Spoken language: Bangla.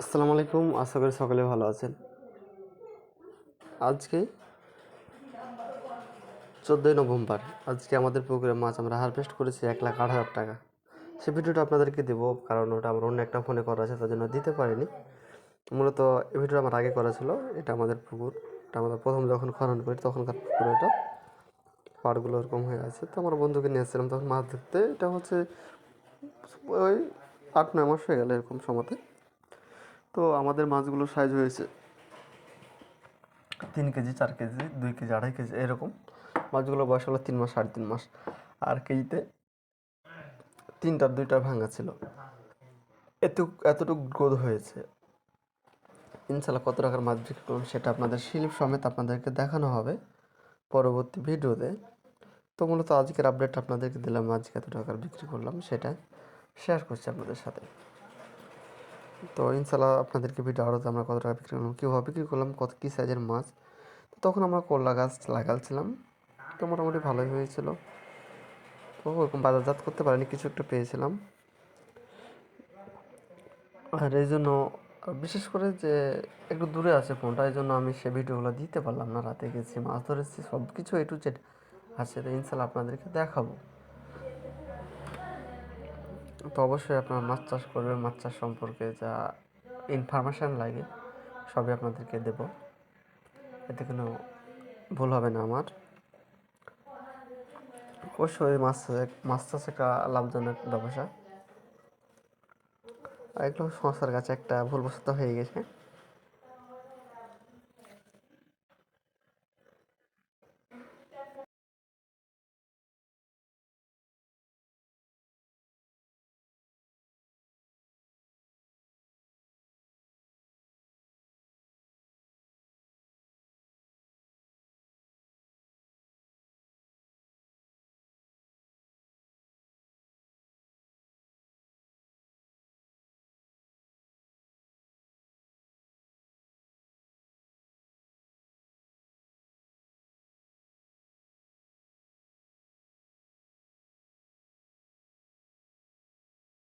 আসসালামু আলাইকুম, আশা করি সকলে ভালো আছেন। আজকে চোদ্দোই নভেম্বর, আজকে আমাদের পুকুরে মাছ আমরা হারভেস্ট করেছি এক লাখ আট হাজার টাকা। সে ভিডিওটা আপনাদেরকে দেবো, কারণ ওটা আমার অন্য একটা ফোনে করা আছে তার জন্য দিতে পারিনি। মূলত এই ভিডিওটা আমার আগে করা ছিল, এটা আমাদের পুকুর, এটা আমাদের প্রথম যখন খনন করি, তখনকার পুকুর এটা। পাড়গুলো ওরকম হয়ে আছে, তো আমার বন্ধুকে নিয়ে এসেছিলাম তখন মাছ ধরতে, এটা হচ্ছে ওই আট নয় মাস হয়ে গেল এরকম সময়তে। তো আমাদের মাছগুলো সাইজ হয়েছে তিন কেজি, চার কেজি, দুই কেজি, আড়াই কেজি, এরকম। মাছগুলো বয়স হলো তিন মাস, সাড়ে তিন মাস। আর কেজিতে তিনটার দুইটা ভাঙা ছিল। এত এতটুকু গ্রোথ হয়েছে। ইনশাল্লাহ কত টাকার মাছ বিক্রি করলাম সেটা আপনাদের স্লিপ সমেত আপনাদেরকে দেখানো হবে পরবর্তী ভিডিওতে। তো মূলত আজকের আপডেট আপনাদেরকে দিলাম, আজকে এত টাকার বিক্রি করলাম, সেটা শেয়ার করছি আপনাদের সাথে। তো ইনশাল্লাহ আপনাদেরকে ভিডিও আরও আমরা কত টাকা বিক্রি করলাম, কীভাবে বিক্রি করলাম, কত, কী সাইজের মাছ, তো তখন আমরা করলা গাছ লাগালছিলাম। তো মোটামুটি ভালোই হয়েছিল। তো ওরকম বাজারজাত করতে পারিনি, কিছু একটা পেয়েছিলাম। আর এই জন্য, বিশেষ করে যে একটু দূরে আছে ফোনটা, এই জন্য আমি সে ভিডিওগুলো দিতে পারলাম না, রাতে গেছি, মাছ ধরেছি সব কিছু এ টু জেড আছে। তো ইনশাল্লাহ আপনাদেরকে দেখাবো। তো অবশ্যই আপনার মাছ চাষ করবেন, মাছ চাষ সম্পর্কে যা ইনফরমেশান লাগে, সবই আপনাদেরকে দেব। এতে কোনো ভুল হবে না আমার। অবশ্যই মাছ মাছ চাষ একটা লাভজনক ব্যবসা। আর এগুলো সংস্থার কাছে একটা ভুলবশত হয়ে গেছে।